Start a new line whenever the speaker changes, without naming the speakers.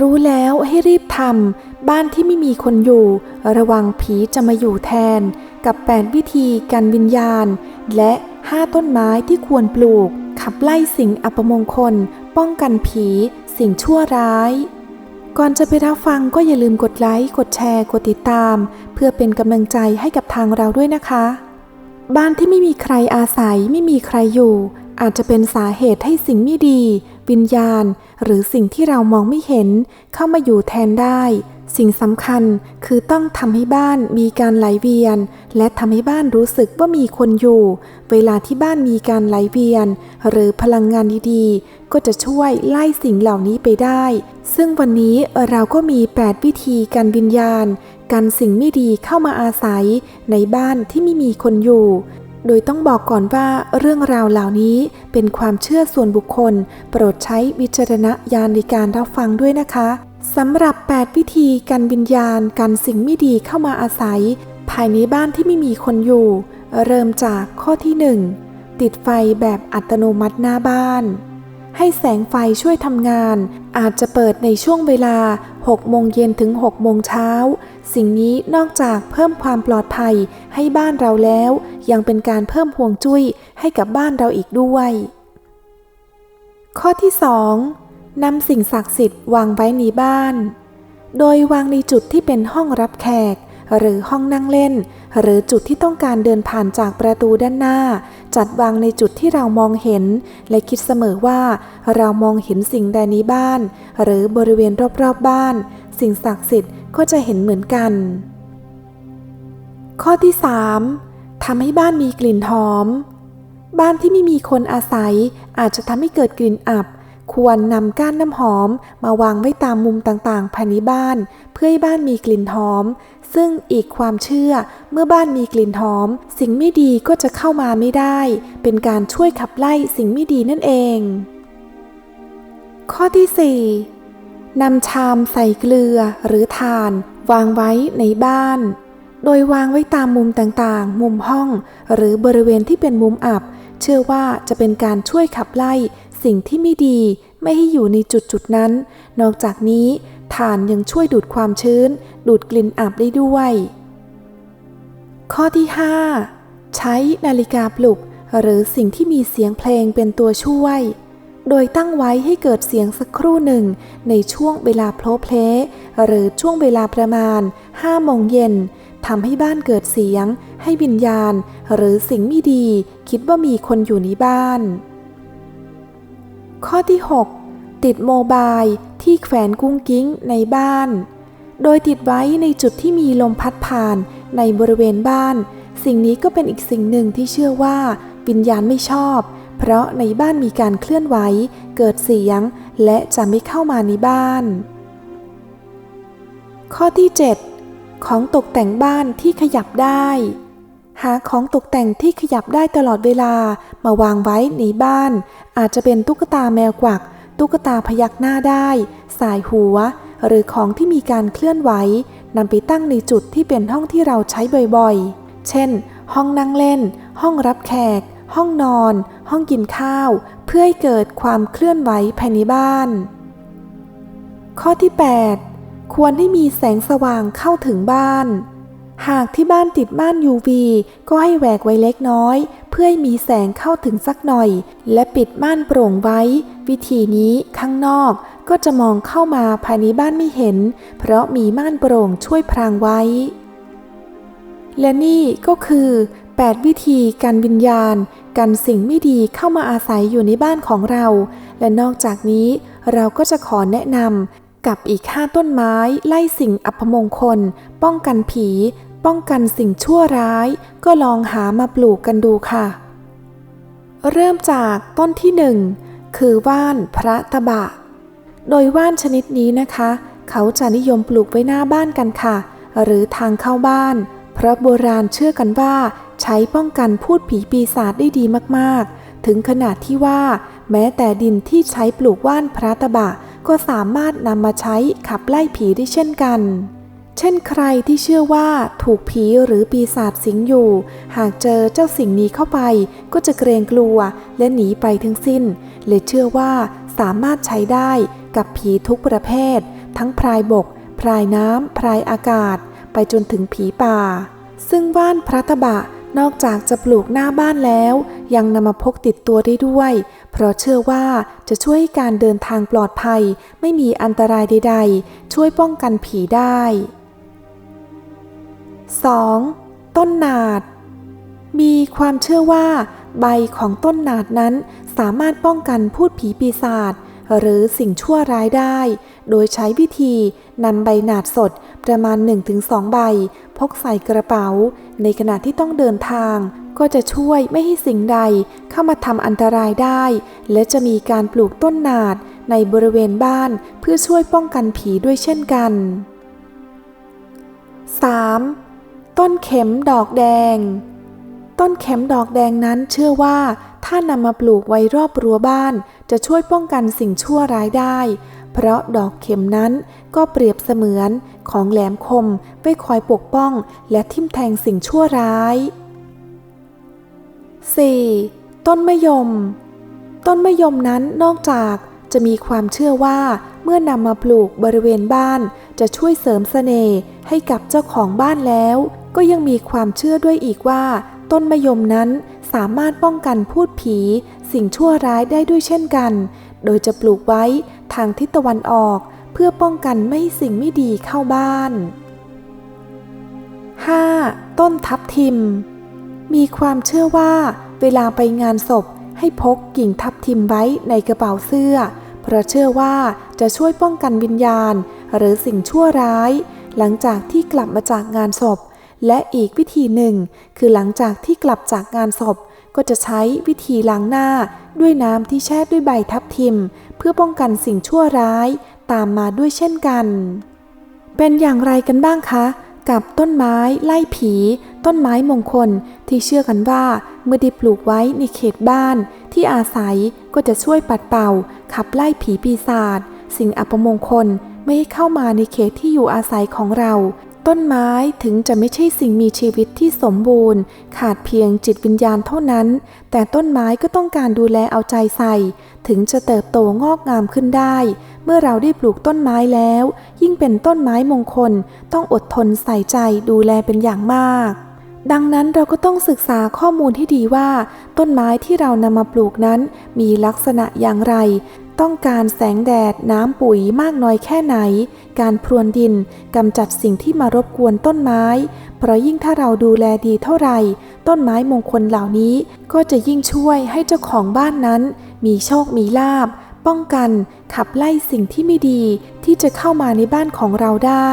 รู้แล้วให้รีบทำบ้านที่ไม่มีคนอยู่ ระวังผีจะมาอยู่แทน กับ8วิธีการวิญญาณ และ5ต้นไม้ที่ควรปลูก ขับไล่สิ่งอัปมงคล ป้องกันผี สิ่งชั่วร้าย ก่อนจะไปรับฟังก็อย่าลืมกดไลค์กดแชร์กดติดตาม เพื่อเป็นกำลังใจให้กับทางเราด้วยนะคะ บ้านที่ไม่มีใครอาศัยไม่มีใครอยู่ อาจจะเป็นสาเหตุให้สิ่งไม่ดี วิญญาณ หรือสิ่งที่เรามองไม่เห็นเข้ามาอยู่แทนได้ สิ่งสำคัญคือต้องทำให้บ้านมีการไหลเวียน และทำให้บ้านรู้สึกว่ามีคนอยู่ เวลาที่บ้านมีการไหลเวียน หรือพลังงานดีๆ ก็จะช่วยไล่สิ่งเหล่านี้ไปได้ ซึ่งวันนี้เราก็มี 8 วิธีการวิญญาณ กันสิ่งไม่ดีเข้ามาอาศัยในบ้านที่ไม่มีคนอยู่ โดยต้องบอกก่อนว่าเรื่องราวเหล่านี้เป็นความเชื่อส่วนบุคคล โปรดใช้วิจารณญาณในการรับฟังด้วยนะคะสำหรับ 8 วิธีการวิญญาณกันสิ่งไม่ดีเข้ามาอาศัย ภายในบ้านที่ไม่มีคนอยู่ เริ่มจากข้อที่ 1 ติดไฟแบบอัตโนมัติหน้าบ้าน ให้แสงไฟช่วยทำงาน อาจจะเปิดในช่วงเวลา 6 โมงเย็นถึง 6 โมงเช้า สิ่งนี้นอกจากเพิ่มความปลอดภัยให้บ้านเราแล้ว ยังเป็นการเพิ่มห่วงจุ้ยให้กับบ้านเราอีกด้วย ข้อที่ 2 นำสิ่งศักดิ์สิทธิ์วางไว้ในบ้าน โดยวางในจุดที่เป็นห้องรับแขก หรือห้องนั่งเล่น หรือจุดที่ต้องการเดินผ่านจากประตูด้านหน้า จัดวางในจุดที่เรามองเห็น และคิดเสมอว่า เรามองเห็นสิ่งใดในบ้าน หรือบริเวณรอบๆบบ้าน สิ่งศักดิ์สิทธิ์ก็จะเห็นเหมือนกัน ข้อที่ 3. ทำให้บ้านมีกลิ่นหอม บ้านที่ไม่มีคนอาศัยอาจจะทำให้เกิดกลิ่นอับ ควรนำก้านน้ำหอมมาวางไว้ตามมุมต่างๆภายในบ้าน เพื่อให้บ้านมีกลิ่นหอม ซึ่งอีกความเชื่อเมื่อบ้านมีกลิ่นหอม สิ่งไม่ดีก็จะเข้ามาไม่ได้ เป็นการช่วยขับไล่สิ่งไม่ดีนั่นเอง ข้อที่ 4 นำชามใส่เกลือหรือถ่าน วางไว้ในบ้าน โดยวางไว้ตามมุมต่างๆ มุมห้อง หรือบริเวณที่เป็นมุมอับ เชื่อว่าจะเป็นการช่วยขับไล่ สิ่งที่ไม่ดีไม่ให้อยู่ในจุดจุดนั้น นอกจากนี้ถ่านยังช่วยดูดความชื้น ดูดกลิ่นอับได้ด้วย ข้อที่ 5 ใช้นาฬิกาปลุก หรือสิ่งที่มีเสียงเพลงเป็นตัวช่วย โดยตั้งไว้ให้เกิดเสียงสักครู่หนึ่ง ในช่วงเวลาโพลเพลหรือช่วงเวลาประมาณ5โมงเย็นทำให้บ้านเกิดเสียง ให้วิญญาณ หรือสิ่งไม่ดี คิดว่ามีคนอยู่ในบ้าน ข้อที่ 6 ติดโมบายที่แขวนกุ้งกิ้งในบ้าน โดยติดไว้ในจุดที่มีลมพัดผ่านในบริเวณบ้าน สิ่งนี้ก็เป็นอีกสิ่งหนึ่งที่เชื่อว่าวิญญาณไม่ชอบ เพราะในบ้านมีการเคลื่อนไหว เกิดเสียง และจะไม่เข้ามาในบ้าน ข้อที่ 7 ของตกแต่งบ้านที่ขยับได้ หาของตกแต่งที่ขยับได้ตลอดเวลามาวางไว้ในบ้าน อาจจะเป็นตุ๊กตาแมวกวัก ตุ๊กตาพยักหน้าได้ สายหัว หรือของที่มีการเคลื่อนไหวนำไปตั้งในจุดที่เป็นห้องที่เราใช้บ่อยๆ เช่น ห้องนั่งเล่น ห้องรับแขก ห้องนอน ห้องกินข้าว เพื่อให้เกิดความเคลื่อนไหวภายในบ้าน ข้อที่ 8 ควรให้มีแสงสว่างเข้าถึงบ้าน หากที่บ้านติดม่าน UV ก็ให้แหวกไว้เล็กน้อย เพื่อให้มีแสงเข้าถึงสักหน่อย และปิดม่านโปร่งไว้ วิธีนี้ข้างนอกก็จะมองเข้ามาภายในบ้านไม่เห็น เพราะมีม่านโปร่งช่วยพรางไว้ และนี่ก็คือ 8 วิธีการวิญญาณ กันสิ่งไม่ดีเข้ามาอาศัยอยู่ในบ้านของเรา และนอกจากนี้เราก็จะขอแนะนำกับอีกห้าต้นไม้ไล่สิ่งอัปมงคล ป้องกันผี ป้องกันสิ่งชั่วร้าย ก็ลองหามาปลูกกันดูค่ะ เริ่มจากต้นที่หนึ่งคือว่านพระตะบะ โดยว่านชนิดนี้นะคะ เขาจะนิยมปลูกไว้หน้าบ้านกันค่ะ หรือทางเข้าบ้าน เพราะโบราณเชื่อกันว่า ใช้ป้องกันพูดผีปีศาจได้ดีมากๆ ถึงขนาดที่ว่า แม้แต่ดินที่ใช้ปลูกว่านพระตะบะ ก็สามารถนำมาใช้ขับไล่ผีได้เช่นกัน เช่นใครที่เชื่อว่าถูกผีหรือปีศาจสิงอยู่ หากเจอเจ้าสิ่งนี้เข้าไป ก็จะเกรงกลัวและหนีไปทั้งสิ้น เลยเชื่อว่าสามารถใช้ได้กับผีทุกประเภท ทั้งพรายบก พรายน้ำ พรายอากาศ ไปจนถึงผีป่า ซึ่งว่านพระตะบะนอกจากจะปลูกหน้าบ้านแล้ว ยังนำมาพกติดตัวได้ด้วย เพราะเชื่อว่าจะช่วยให้การเดินทางปลอดภัย ไม่มีอันตรายใด ๆ ช่วยป้องกันผีได้ 2. ต้นนาด มีความเชื่อว่า ใบของต้นนาดนั้นสามารถป้องกันพูดผีปีศาจหรือสิ่งชั่วร้ายได้ โดยใช้วิธีนำใบหนาดสดประมาณ 1-2 ใบ พกใส่กระเป๋า ในขณะที่ต้องเดินทาง ก็จะช่วยไม่ให้สิ่งใดเข้ามาทำอันตรายได้ และจะมีการปลูกต้นนาดในบริเวณบ้านเพื่อช่วยป้องกันผีด้วยเช่นกัน 3. ต้นเข็มดอกแดง ต้นเข็มดอกแดงนั้นเชื่อว่าถ้านำมาปลูกไว้รอบรั้วบ้าน จะช่วยป้องกันสิ่งชั่วร้ายได้ เพราะดอกเข็มนั้นก็เปรียบเสมือนของแหลมคมไว้คอยปกป้องและทิ่มแทงสิ่งชั่วร้าย 4. ต้นมะยม ต้นมะยมนั้นนอกจากจะมีความเชื่อว่าเมื่อนำมาปลูกบริเวณบ้าน จะช่วยเสริมเสน่ห์ให้กับเจ้าของบ้านแล้ว ก็ยังมีความเชื่อด้วยอีกว่า ต้นมะยมนั้นสามารถป้องกันพูดผี สิ่งชั่วร้ายได้ด้วยเช่นกัน โดยจะปลูกไว้ทางทิศตะวันออก เพื่อป้องกันไม่ให้สิ่งไม่ดีเข้าบ้าน 5. ต้นทับทิม มีความเชื่อว่า เวลาไปงานศพให้พกกิ่งทับทิมไว้ในกระเป๋าเสื้อ เพราะเชื่อว่าจะช่วยป้องกันวิญญาณ หรือสิ่งชั่วร้าย หลังจากที่กลับมาจากงานศพ และอีกวิธีหนึ่ง คือหลังจากที่กลับจากงานศพ ก็จะใช้วิธีล้างหน้าด้วยน้ำที่แช่ด้วยใบทับทิม เพื่อป้องกันสิ่งชั่วร้ายตามมาด้วยเช่นกัน เป็นอย่างไรกันบ้างคะ กับต้นไม้ไล่ผี ต้นไม้มงคลที่เชื่อกันว่า เมื่อได้ปลูกไว้ในเขตบ้าน ที่อาศัยก็จะช่วยปัดเป่า ขับไล่ผีปีศาจสิ่งอัปมงคลไม่ให้เข้ามาในเขตที่อยู่อาศัยของเรา ต้นไม้ถึงจะไม่ใช่สิ่งมีชีวิตที่สมบูรณ์ ขาดเพียงจิตวิญญาณเท่านั้น แต่ต้นไม้ก็ต้องการดูแลเอาใจใส่ ถึงจะเติบโตงอกงามขึ้นได้ เมื่อเราได้ปลูกต้นไม้แล้ว ยิ่งเป็นต้นไม้มงคล ต้องอดทนใส่ใจดูแลเป็นอย่างมาก ดังนั้นเราก็ต้องศึกษาข้อมูลที่ดีว่า ต้นไม้ที่เรานำมาปลูกนั้น มีลักษณะอย่างไร ต้องการแสงแดดน้ำปุ๋ยมากน้อยแค่ไหน การพรวนดินกำจัดสิ่งที่มารบกวนต้นไม้ เพราะยิ่งถ้าเราดูแลดีเท่าไหร่ ต้นไม้มงคลเหล่านี้ก็จะยิ่งช่วยให้เจ้าของบ้านนั้น มีโชคมีลาบ ป้องกันขับไล่สิ่งที่ไม่ดีที่จะเข้ามาในบ้านของเราได้